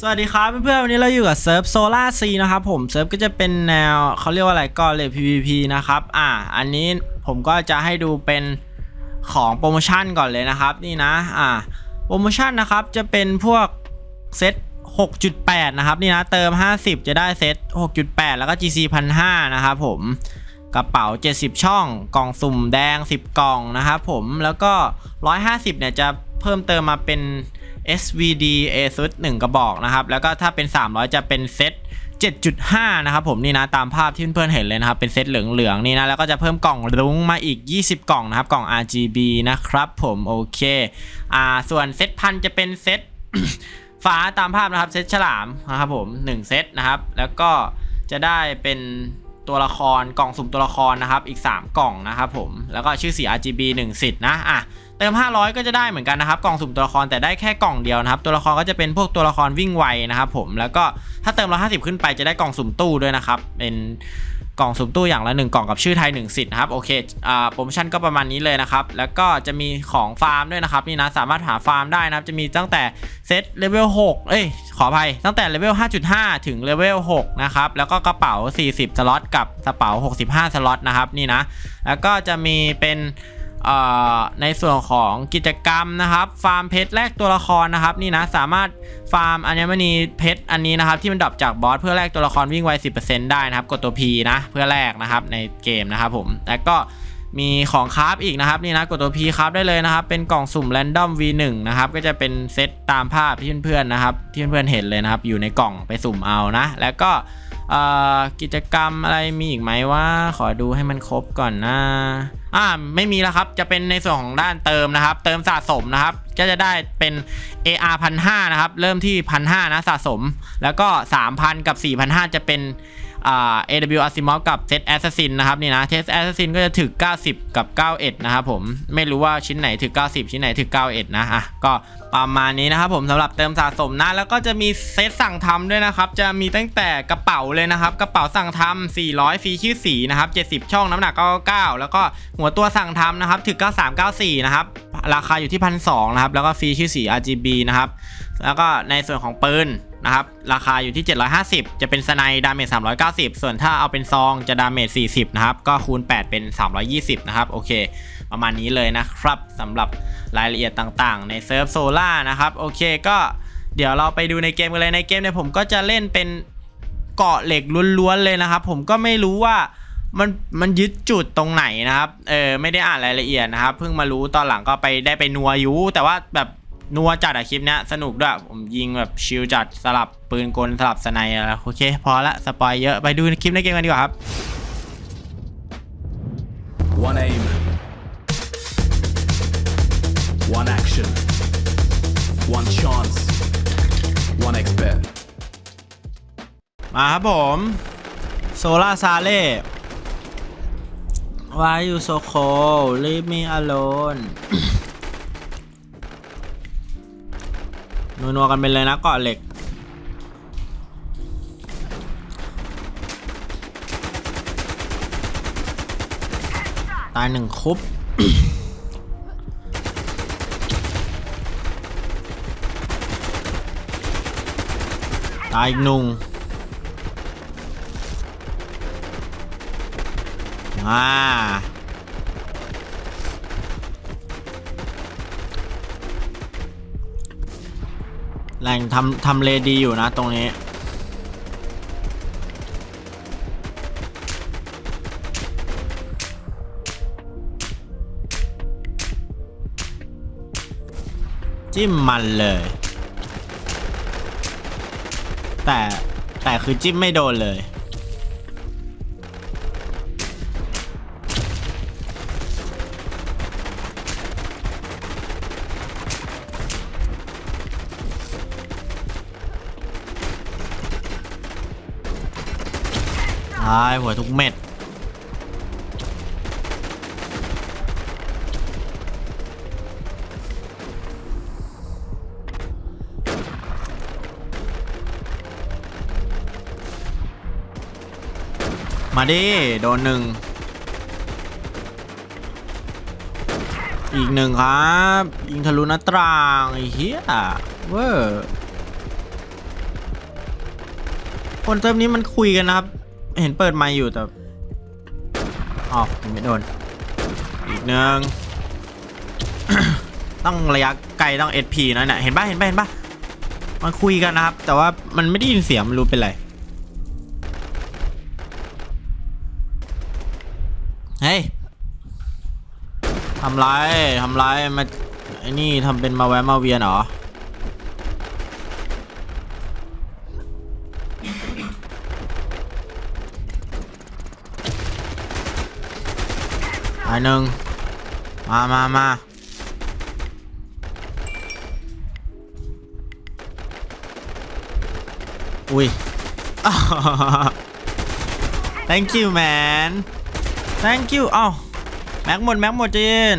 สวัสดีครับเพื่อนๆวันนี้เราอยู่กับเซิร์ฟโซล่าซีนะครับผมเซิร์ฟก็จะเป็นแนวเขาเรียกว่าอะไรก็เลย PVP นะครับอ่าอันนี้ผมก็จะให้ดูเป็นของโปรโมชั่นก่อนเลยนะครับนี่นะอ่าโปรโมชั่นนะครับจะเป็นพวกเซต6.8 นะครับนี่นะเติม 50 จะได้เซต6.8 แล้วก็ GC 1,500นะครับผมกระเป๋า 70 ช่องกล่องสุ่มแดง 10 กล่องนะครับผมแล้วก็ 150เนี่ยจะเพิ่มเติมมาเป็น SVD ASUS 1 กระบอกนะครับ แล้วก็ถ้าเป็น 300 จะเป็นเซต7.5 นะครับผมนี่นะตามภาพที่เพื่อนๆเห็นเลยนะครับเป็นเซตเหลืองๆนี่นะแล้วก็จะเพิ่มกล่องรุ้งมาอีก 20 กล่องนะครับกล่อง RGB นะครับผมโอเคอ่าส่วนเซตพันจะเป็นเซตฟ้าตามภาพนะครับเซตฉลามนะครับผม1เซตนะครับแล้วก็จะได้เป็นตัวละครกล่องสุ่มตัวละครนะครับอีก 3 กล่องนะครับผมแล้วก็ชื่อสี RGB 1สิทธิ์นะอะ เติม 500 ก็จะได้เหมือนกันนะครับ กล่องสุ่มตัวละครแต่ได้แค่กล่องเดียวนะครับ ตัวละครก็จะเป็นพวกตัวละครวิ่งไวนะครับผม แล้วก็ถ้าเติม 150 ขึ้นไปจะได้กล่องสุ่มตู้ด้วยนะครับ เป็นกล่องสุ่มตู้อย่างละ 1 กล่องกับชื่อไทย 1 สิทธิ์นะครับ โอเค อ่า โปรโมชั่นก็ประมาณนี้เลยนะครับ แล้วก็จะมีของฟาร์มด้วยนะครับ นี่นะ สามารถหาฟาร์มได้นะครับ จะมีตั้งแต่เซตเลเวล 6 เอ้ย ขออภัย ตั้งแต่เลเวล 5.5 ถึงเลเวล 6 นะครับ แล้วก็กระเป๋า 40 สล็อต กับกระเป๋า 65 สล็อตนะครับ นี่นะ แล้วก็จะมีเป็น ในส่วนของกิจกรรมนะครับ ฟาร์มเพชรแลกตัวละครนะครับ นี่นะสามารถฟาร์มอัญมณีเพชรอันนี้นะครับ ที่มันดรอปจากบอสเพื่อแลกตัวละครวิ่งไว 10%ได้นะครับ กดตัว P นะเพื่อแลกนะครับในเกมนะครับผมแล้วก็มีของคราฟอีกนะครับนี่นะกดตัว P คราฟได้เลยนะครับ เป็นกล่องสุ่ม Random V1 นะครับก็จะเป็นเซตตามภาพที่เพื่อนๆนะครับที่เพื่อนๆเห็นเลยนะครับอยู่ในกล่องไปสุ่มเอานะ แล้วก็ กิจกรรมอะไรมีอีกไหมว่าขอดูให้มันครบก่อนนะอ่าไม่มีแล้วครับจะเป็นในส่วนของด้านเติมนะครับ เติมสะสมนะครับก็จะได้เป็น AR 1,500นะครับ เริ่มที่1,500นะสะสม แล้วก็3,000กับ4,500จะเป็นอ่า AW Asimov กับ Set Assassin นะครับนี่นะ Set Assassin ก็จะถึก 90 กับ 91 นะครับผมไม่รู้ว่าชิ้นไหนถึก 90 ชิ้นไหนถึก 91 นะอะก็ ประมาณนี้นะครับผมสำหรับเติมสะสมนะ แล้วก็จะมีเซตสั่งทำด้วยนะครับ จะมีตั้งแต่กระเป๋าเลยนะครับ กระเป๋าสั่งทำ400ฟรีชื่อสีนะครับ 70 ช่องน้ำหนัก99แล้วก็หัวตัวสั่งทำนะครับถึก9394 นะครับ ราคาอยู่ที่พันสนะครับ แล้วก็ฟรีชื่อสี RGB นะครับ แล้วก็ในส่วนของปืนนะครับ ราคาอยู่ที่ 750 จะเป็นสไนดาเมจ390 ส่วนถ้าเอาเป็นซองจะดาเมจ40 นะครับ ก็คูณ 8 เป็น 320 นะครับ โอเค ประมาณนี้เลยนะครับสำหรับรายละเอียดต่างๆ ในเซิร์ฟโซล่านะครับโอเคก็เดี๋ยวเราไปดูในเกมกันเลยในเกมเนี่ยผมก็จะเล่นเป็นเกาะเหล็กล้วนๆเลยนะครับ ผมก็ไม่รู้ว่ามันมันยึดจุดตรงไหนนะครับ เออไม่ได้อ่านรายละเอียดนะครับ เพิ่งมารู้ตอนหลังก็ไปได้ไปนัวยูแต่ว่าแบบนัวจัดอะคลิปเนี้ยสนุกด้วย ผมยิงแบบชิลจัดสลับปืนกลสลับสไนอะไรโอเค พอละสปอยเยอะไปดูคลิปในเกมกันดีกว่าครับ One aim. One action. One chance. One expert. มาครับผมโซล่าซาเล่ Why you so cold Leave me alone นัวๆกันไปเลยนะเกาะเหล็กตายหนึ่งคุบ ตายอีกหนุ่งอ่าแหล่งทำทำเลดีอยู่นะตรงนี้ จิ้มมันเลย แต่แต่คือจิ้มไม่โดนเลย ตายหัวทุกเม็ด มาดิ โดนหนึ่ง อีกหนึ่งครับ ยิงทะลุหน้าต่างไอ้เหี้ยเวอร์คนเซิร์ฟนี้มันคุยกันนะครับ เห็นเปิดไมค์อยู่แต่อ๋อยังไม่โดน อีกหนึ่ง ต้องระยะไกลต้อง SP นะเนี่ยเห็นปะเห็นปะเห็นปะมันคุยกันนะครับ แต่ว่ามันไม่ได้ยินเสียงไม่รู้เป็นไร เฮ้ยทำไรทำไรมาไอ้นี่ทำเป็นมาแวะมาเวียนเหรออันหนึ่งมามามาอุ้ย thank you man thank you เอ้าแม็กหมด แม็กหมดเจน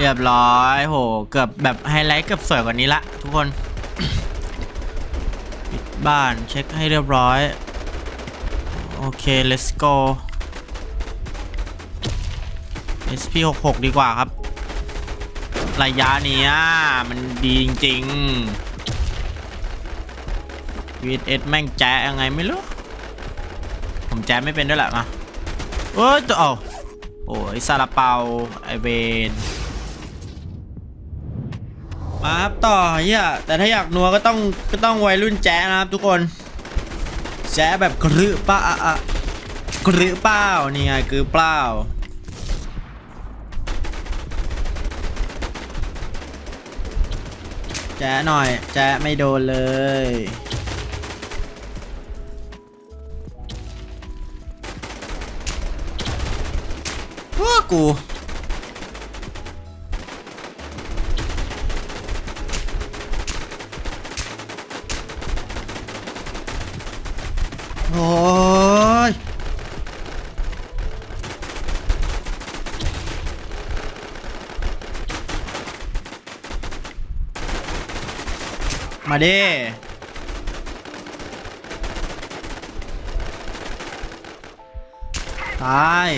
เรียบร้อยโห เกือบแบบไฮไลท์เกือบสวยกว่านี้ละทุกคน ปิดบ้านเช็คให้เรียบร้อย โอเค let's go SP66 ดีกว่าครับ ระยะนี้มันดีจริงๆ VS แม่งแจ๊ยังไงไม่รู้ ผมแจ๊ไม่เป็นด้วยแหละมาเอ้ยตัวเอาโอ้ยซาลาเปาไอเวนมาครับต่อเฮียแต่ถ้าอยากนัวก็ต้องก็ต้องวัยรุ่นแจ๊นะครับทุกคนแจ๊แบบกรึป้าอะอะกรึเปล่านี่ไงกรึเปล่า แจ๊หน่อย แจ๊ไม่โดนเลย พวกกู โอ้ย มาดิตาย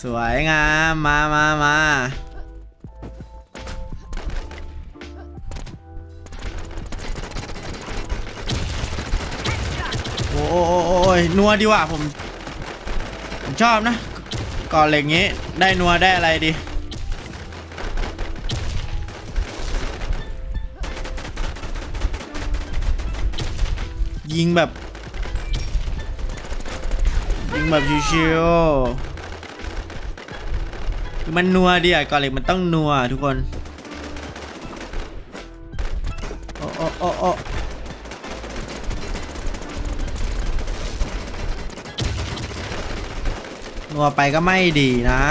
สวยงาม มามามาโอ้โอ้โอ้โอ้ยนัวดีว่ะผม ผมชอบนะ ก่อนเหล็กงี้ ได้นัวได้อะไรดี ยิงแบบ ยิงแบบชิวๆคือมันนัวดีอะก่อนเหล็กมันต้องนัวทุกคน นัวไปก็ไม่ดีนะ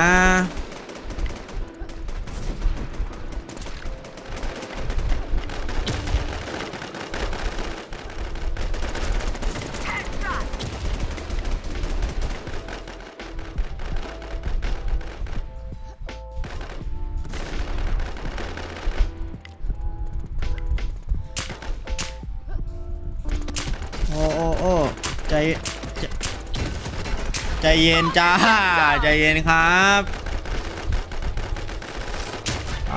เย็นจ้า ใจเย็นครับไป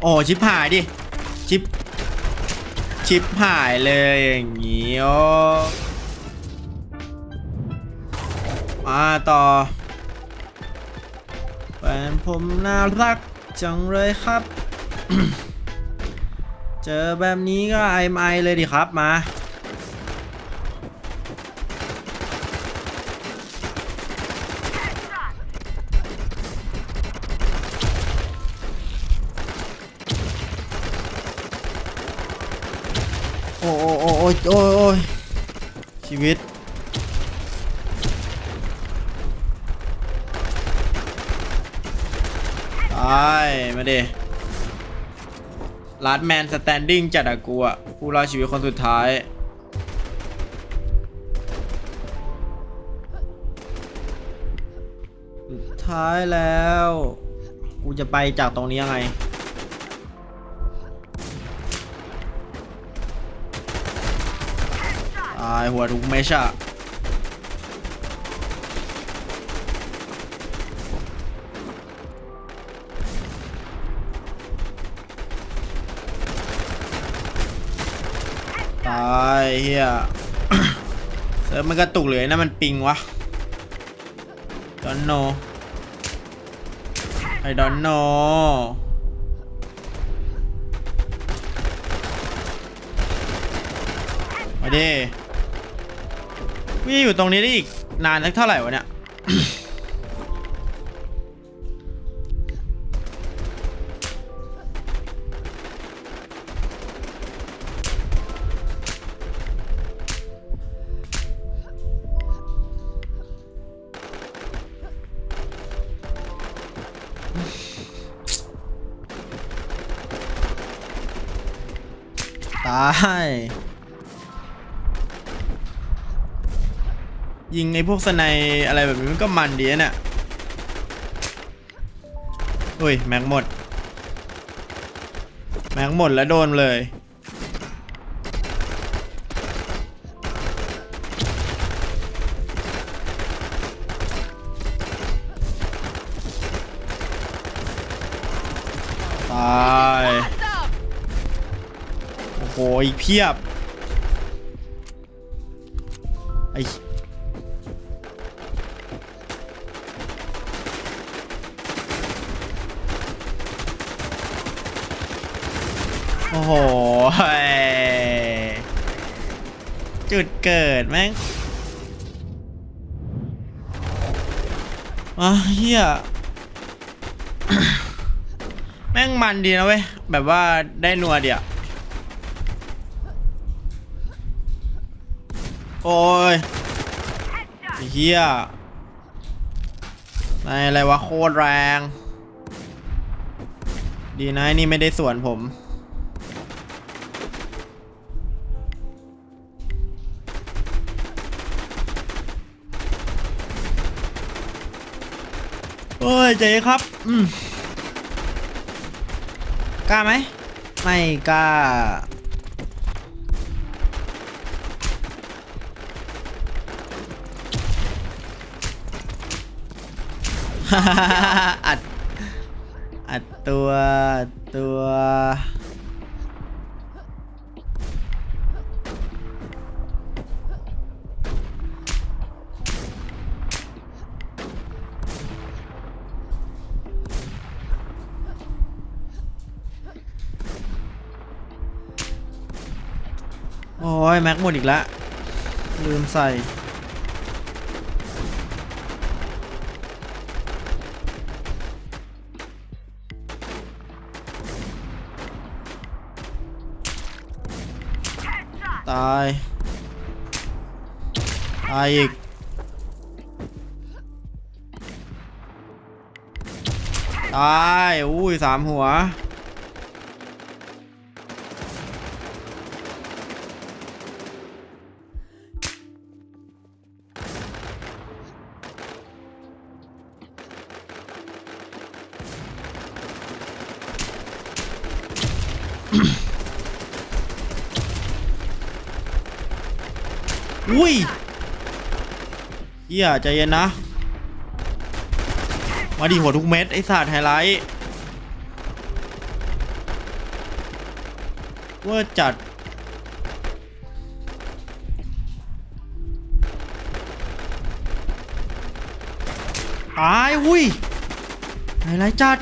โอ้ชิปหายดิ ชิป ชิปหายเลยอย่างงี้โอ้มาต่อแฟนผมน่ารักจังเลยครับ เจอแบบนี้ก็ไอมไอเลยดิครับมาโอ้โอ้โอ้โอ้โอ้โอ้ยชีวิตไปมาดิ ลาดแมนสแตนดิ้งจัดอะกูอะผู้รอดชีวิตคนสุดท้าย สุดท้ายแล้ว กูจะไปจากตรงนี้ยังไง ตายหัวทุกเมชอะายเฮียเซิร์ฟมันกระตุกเลยนะมันปิงวะดอนโนไอดอนโนมาดิวิ่งอยู่ตรงนี้ได้อีกนานสักเท่าไหร่วะเนี่ยายยิงไอ้พวกสไนอะไรแบบนี้มันก็มันดีนะเนี่ยอุ้ยแม็กหมด แม็กหมดแล้วโดนเลย ตาย โอ้โหอีกเพียบไอโอ้โอ้ยจุดเกิดแม่งอะเฮียแม่งมันดีนะเว้ย แบบว่าได้นัวเดียว โอ้ยไอ้เฮียนายอะไรวะโคตรแรง ดีนะนี่ไม่ได้สวนผม โอ้ยเจ๊ครับ อืมกล้าไหม ไม่กล้า อัด อัดตัวตัว โอ้ย แม็กหมดอีกแล้วลืมใส่ ตาย ตายอีก ตาย อุ้ยสามหัว อุ้ยเฮียใจเย็นนะ มาดีหัวทุกเม็ดไอ้สัตว์ไฮไลท์เว่าจัด ตาย อุ้ยไฮไลท์จัด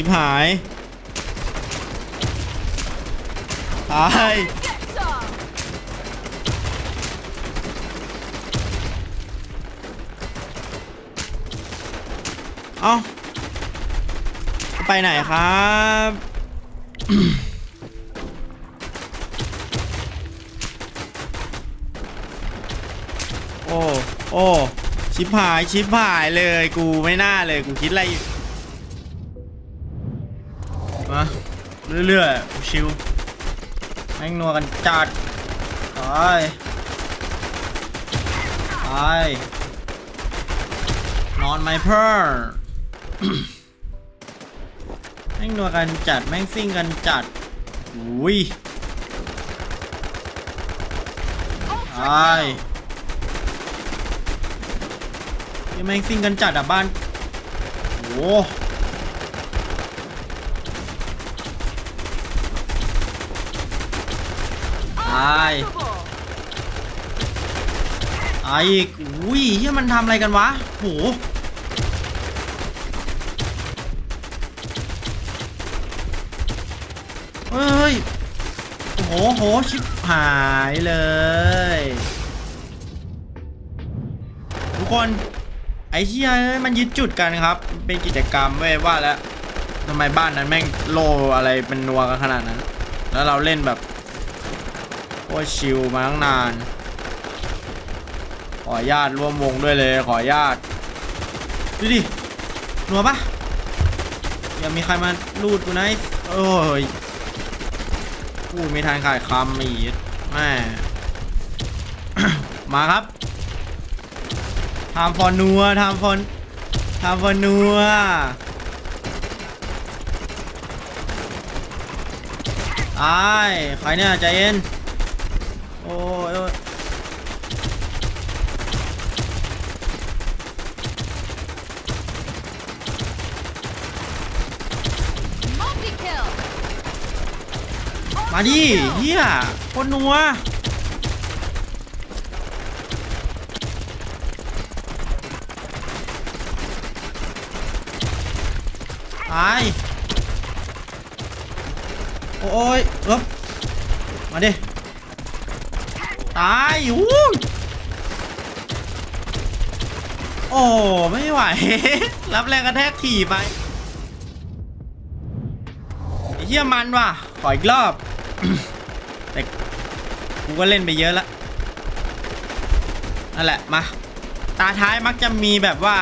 ชิบหายตายเอ้า ไปไหนครับ โอ้ โอ้ชชิบหาย ชิบหายเลย กูไม่น่าเลย กูคิดอะไร เรื่อยๆชิวแม่งนัวกันจัดไปไปนอนไหมเพื่อแม่งนัวกันจัดแม่งซิ่งกันจัดอุ้ยไปยังแม่งซิ่งกันจัดอะบ้านโอ้ายตายอีกอุ้ยเฮียมันทำอะไรกันวะโหเฮ้ยโอ้โหโหชิบหายเลย ทุกคนไอ้เหี้ยเอ้ยมันยึดจุดกันครับ เป็นกิจกรรมเว้ยว่าแล้วทำไมบ้านนั้นแม่งโลอะไรเป็นนัวกันขนาดนั้น แล้วเราเล่นแบบ โคตรชิลมาตั้งนาน ขออนุญาตร่วมวงด้วยเลย ขออนุญาตดูดิหนัวปะอย่ามีใครมาลูดกูนะไอ้โอ้ยพูดไม่ทันขาดคำอีกแม่มาครับทำฟอนนัวทำฟอนทำฟอนนัวตายใครเนี่ยใจเย็น อ้ยโอ้ยมาดิเฮียคนนัวตายโอ้ยเอ๊บมาดิ ตายอู้โอ้ไม่ไหว รับแรงกระแทกถี่ไปเหี้ยมันว่ะ ขออีกรอบ แต่กูก็เล่นไปเยอะล้วนั่นแหละมาตาท้ายมักจะมีแบบว่า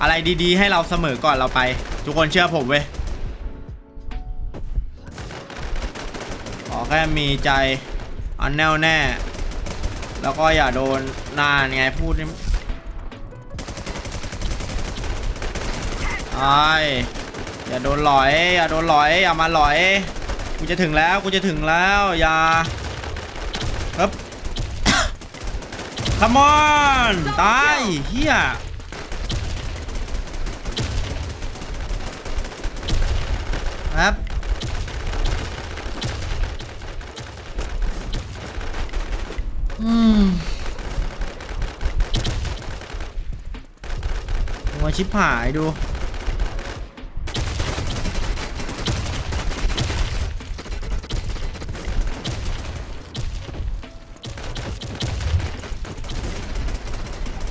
อะไรดีๆ ให้เราเสมอก่อนเราไป ทุกคนเชื่อผมเว้ยขอแค่มีใจอันแน่วแน่ แล้วก็อย่าโดนนานไงพูดนี่ไอ้อย่าโดนหลอย อย่าโดนหลอย อย่ามาหลอย กูจะถึงแล้ว กูจะถึงแล้ว อย่าฮึบ Come on ตายเฮียครับ อืมหัวชิบหายดู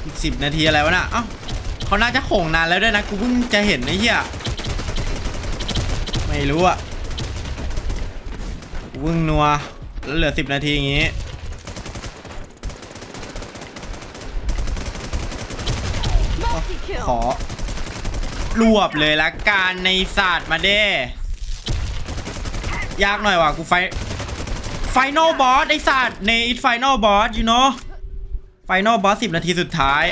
อีกสิบนาทีอะไรวะน่ะ เอ้าเขาน่าจะโข่งนานแล้วด้วยนะ กูเพิ่งจะเห็นไอ้เหี้ย ไม่รู้อะกูเพิ่งนัว แล้วเหลือสิบนาทีอย่างงี้ ขอ รวบเลยละกันในศาสตร์มาเด้ ยากหน่อยว่ะกูไฟไฟนอลบอสไอศาสตร์ในอิทไฟนอลบอส you know ไฟนอลบอสสิบนาทีสุดท้าย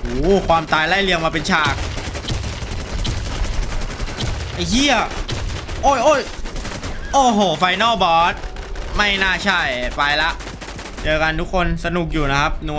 โอ้โหความตายไล่เรียงมาเป็นฉาก ไอ้เหี้ย โอ้ยโอ้ย โอ้โห ไฟนอลบอส ไม่น่าใช่ ไปละ เจอกันทุกคนสนุกอยู่นะครับนัว